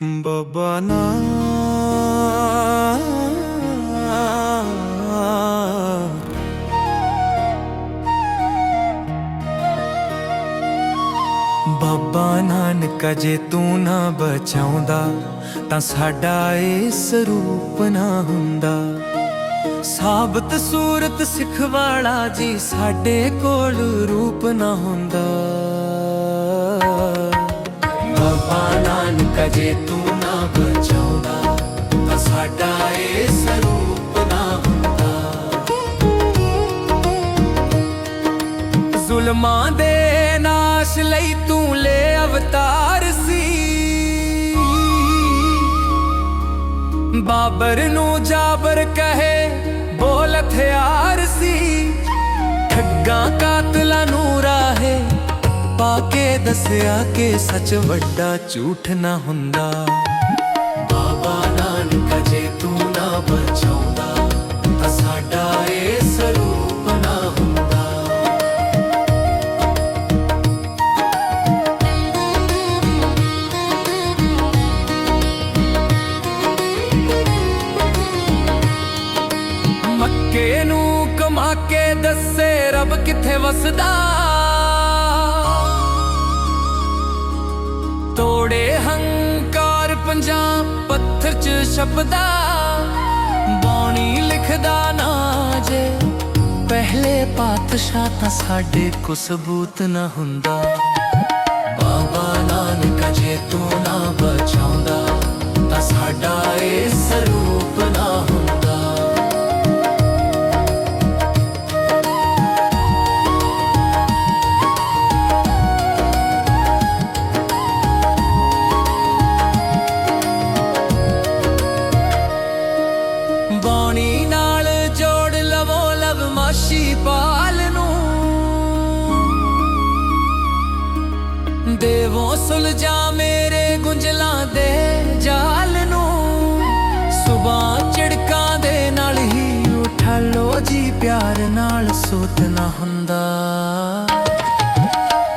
ਬਾਬਾ ਨਾ ਬਾਬਾ ਨਾਨਕ ਜੇ ਤੂੰ ਨਾ ਬਚਾਉਂਦਾ ਤਾਂ ਸਾਡਾ ਇਸ ਰੂਪ ਨਾ ਹੁੰਦਾ ਸਾਬਤ ਸੂਰਤ ਸਿੱਖ ਵਾਲਾ ਜੀ ਸਾਡੇ ਕੋਲ ਰੂਪ ਨਾ ਹੁੰਦਾ ਜੇ ਤੂੰ ਨਾ ਬਚਾਉਂਦਾ, ਤਾਂ ਸਾਡਾ ਇਸ ਰੂਪ ਨਾ ਹੁੰਦਾ। ਜ਼ੁਲਮਾਂ ਦੇ ਨਾਸ਼ ਲਈ ਤੂੰ ਲੈ ਅਵਤਾਰ ਸੀ। ਬਾਬਰ ਨੂੰ ਜਾਬਰ ਕਹੇ, ਬੋਲ ਹਥਿਆਰ ਸੀ। ਠੱਗਾਂ ਕਾਤਲਾਂ ਪਾ ਕੇ ਦੱਸਿਆ ਕਿ ਸੱਚ ਵੱਡਾ ਝੂਠ ਨਾ ਹੁੰਦਾ। ਬਾਬਾ ਨਾਨਕ, ਜੇ ਤੂੰ ਨਾ ਬਚਾਉਂਦਾ, ਤਾਂ ਸਾਡਾ ਇਹ ਸਰੂਪ ਨਾ ਹੁੰਦਾ। ਮੱਕੇ ਨੂੰ ਕਮਾ ਕੇ ਦੱਸੇ, ਰੱਬ ਕਿੱਥੇ ਵਸਦਾ। ਛਪਦਾ ਬਾਣੀ ਲਿਖਦਾ ਨਾ ਜੇ। ਪਹਿਲੇ ਪਾਤਸ਼ਾਹ ਤਾਂ ਸਾਡੇ ਕੋ ਸਬੂਤ ਨਾ ਹੁੰਦਾ। ਬਾਣੀ ਨਾਲ ਜੋੜ ਲਵੋ ਲਵ ਮਾਸ਼ੀ ਪਾਲ ਨੂੰ। ਦੇਵੋ ਸੁਲਝਾ ਮੇਰੇ ਗੁੰਝਲਾਂ ਦੇ ਜਾਲ ਨੂੰ। ਸੁਬਾਹ ਝਿੜਕਾਂ ਦੇ ਨਾਲ ਹੀ ਉਠਾ ਲੋ ਜੀ ਪਿਆਰ ਨਾਲ, ਸੋਤ ਨਾ ਹੁੰਦਾ।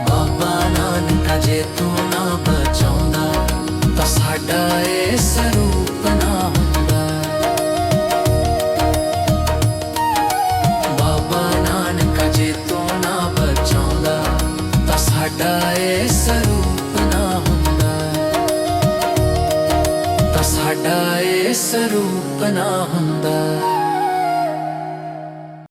ਬਾਬਾ ਨਾਨਕ ਜੇ ਤੂੰ ਨਾ ਬਚਾਉਂਦਾ, ਤਾਂ ਸਾਡਾ ਇਸ ਸਾਡਾ ਸਰੂਪ ਨਾ ਹੁੰਦਾ। ਤਾਂ ਸਾਡਾ ਇਹ ਸਰੂਪ ਨਾ ਹੁੰਦਾ।